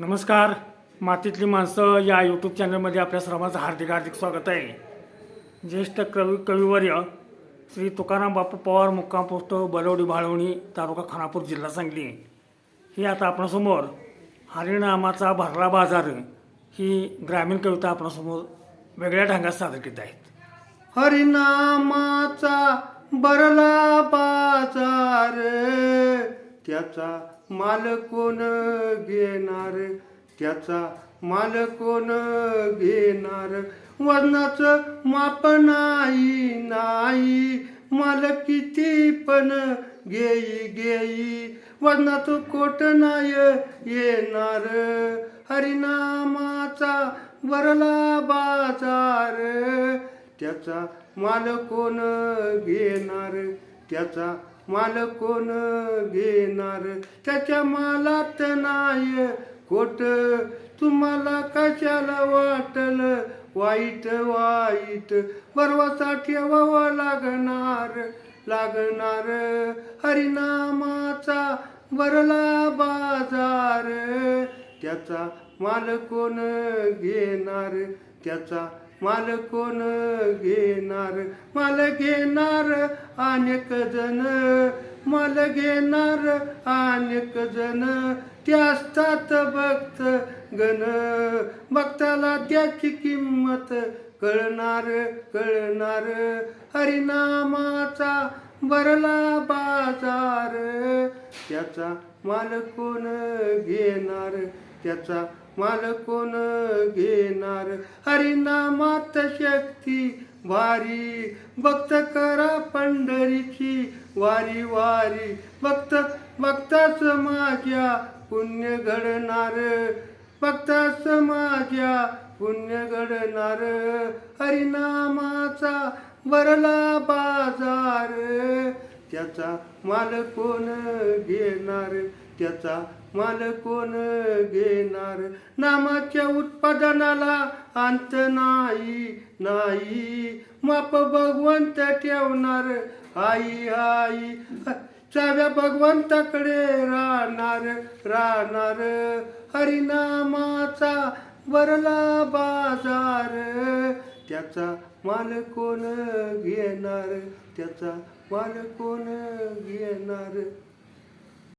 नमस्कार. मातीतली माणसं या यूट्यूब चॅनलमध्ये आपल्या सर्वांचं हार्दिक हार्दिक स्वागत आहे. ज्येष्ठ कवी कविवर्य श्री तुकाराम बापू पवार मुक्काम पोस्ट बलवडी भाळवणी तालुका खानापूर जिल्हा सांगली. ही आता आपणासमोर हरिनामाचा भरला बाजार ही ग्रामीण कविता आपणासमोर वेगळ्या ढंगात सादर करीत आहेत. हरिनामाचा बरला बाजार. त्याचा माल कोण घेणार? त्याचा माल कोण घेणार? वजनाचं माप नाही नाही. माल किती पण घेई घेई. वजनाचं कोट नाही येणार. हरिनामाचा वरला बाजार. त्याचा माल कोण घेणार? त्याचा माल कोण घेणार. त्याच्या मालात नाही खोट. तुम्हाला कशाला वाटल? वाईट वाईट. बरवाचा ठेवावा लागणार. लागणार हरिनामाचा भरला बाजार. त्याचा माल कोण घेणार. त्याचा माल कोण घेणार माल घेणार अनेक जण माल घेणार अनेक जण. ते असतात भक्त गण भक्ताला त्याची किंमत कळणार कळणार. हरिनामाचा बरला बाजार त्याचा माल कोण घेणार त्याचा माल कोण घेणार. हरिनामात शक्ती भारी भक्त करा पंढरीची वारी वारी. भक्त भक्ताच माझ्या पुण्य घडणार. भक्ताच माझ्या पुण्य घडणार. हरिनामाचा वरला बाजार. त्याचा माल कोण घेणार? त्याचा माल कोण घेणार? नामाच्या उत्पादनाला अंत नाही नाही. माप भगवंत ठेवणार. आई आई. चाव्या भगवंताकडे राहणार राहणार. हरिनामाचा वरला बाजार. त्याचा माल कोण घेणार? त्याचा माल कोण घेणार?